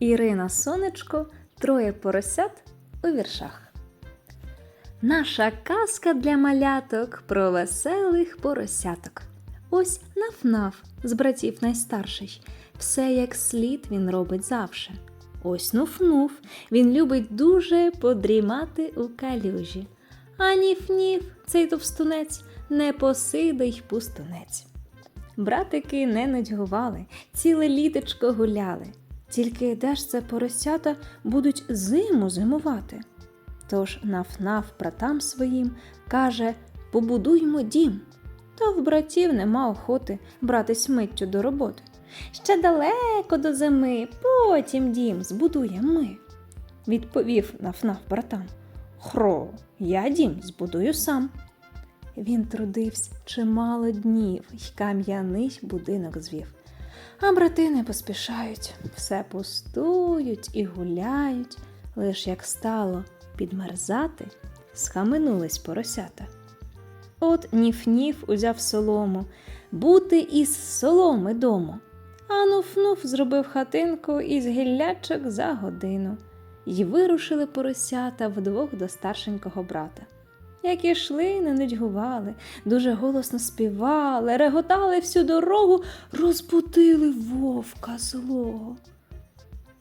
Ірина Сонечко, троє поросят у віршах. Наша казка для маляток про веселих поросяток. Ось наф-наф з братів найстарший. Все як слід він робить завше. Ось нуф-нуф, він любить дуже подрімати у калюжі. А ніф-ніф, цей товстунець, непосидий пустунець. Братики не нудьгували, ціле літочко гуляли. Тільки де ж це поросята будуть зиму зимувати? Тож наф-наф братам своїм каже побудуймо дім. Та в братів нема охоти братись миттю до роботи. Ще далеко до зими, потім дім збудуємо ми. Відповів наф-наф братам. Хро, я дім збудую сам. Він трудився чимало днів й кам'яний будинок звів. А брати не поспішають, все пустують і гуляють, лиш як стало підмерзати, схаменулись поросята. От ніф-ніф узяв солому, бути із соломи дому. А нуф-нуф зробив хатинку із гіллячок за годину. Й вирушили поросята вдвох до старшенького брата. Як ішли, не нудьгували, дуже голосно співали, реготали всю дорогу, розбудили вовка злого.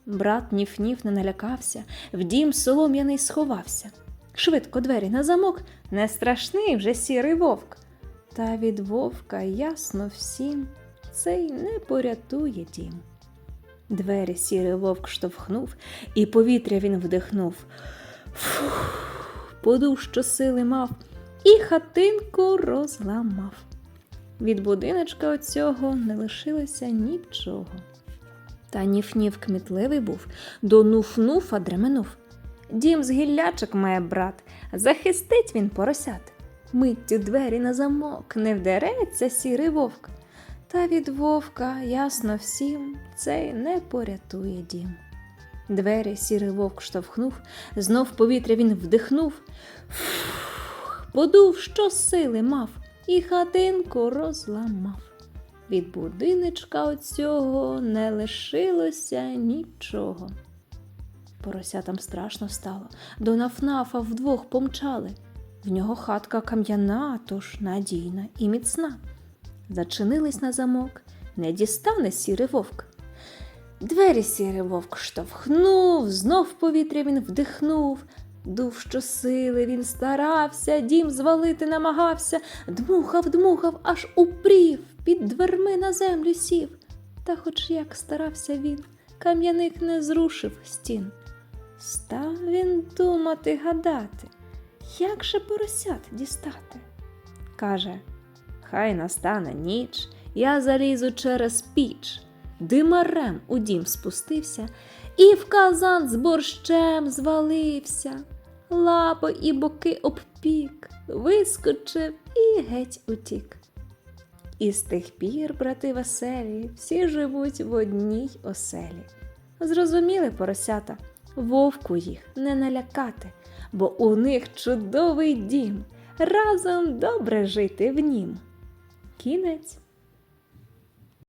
Брат ніф-ніф не налякався, в дім солом'яний сховався. Швидко двері на замок, не страшний вже сірий вовк. Та від вовка ясно всім цей не порятує дім. Двері сірий вовк штовхнув, і повітря він вдихнув. Фух, подув, що сили мав, і хатинку розламав. Від будиночка оцього не лишилося нічого. Та ніф-ніф кмітливий був, до нуф-нуфа дременув. Дім з гіллячок має брат, захистить він поросят. Миттю двері на замок, не вдереться сірий вовк. Та від вовка, ясно всім, цей не порятує дім. Двері сірий вовк штовхнув, знов повітря він вдихнув, Фух, подув, що сили мав, і хатинку розламав. Від будиночка оцього не лишилося нічого. Поросятам страшно стало, до нафнафа вдвох помчали. В нього хатка кам'яна, тож надійна і міцна. Зачинились на замок, не дістане сірий вовк. Двері сірий вовк штовхнув, знов повітря він вдихнув. Дув щосили він старався, дім звалити намагався, дмухав, дмухав, аж упрів, під дверми на землю сів. Та хоч як старався він, кам'яник не зрушив стін. Став він думати, гадати, як же поросят дістати. Каже, хай настане ніч, я залізу через піч. Димарем у дім спустився і в казан з борщем звалився. Лапи і боки обпік, вискочив і геть утік. І з тих пір, брати веселі, всі живуть в одній оселі. Зрозуміли поросята, вовку їх не налякати, бо у них чудовий дім, разом добре жити в нім. Кінець.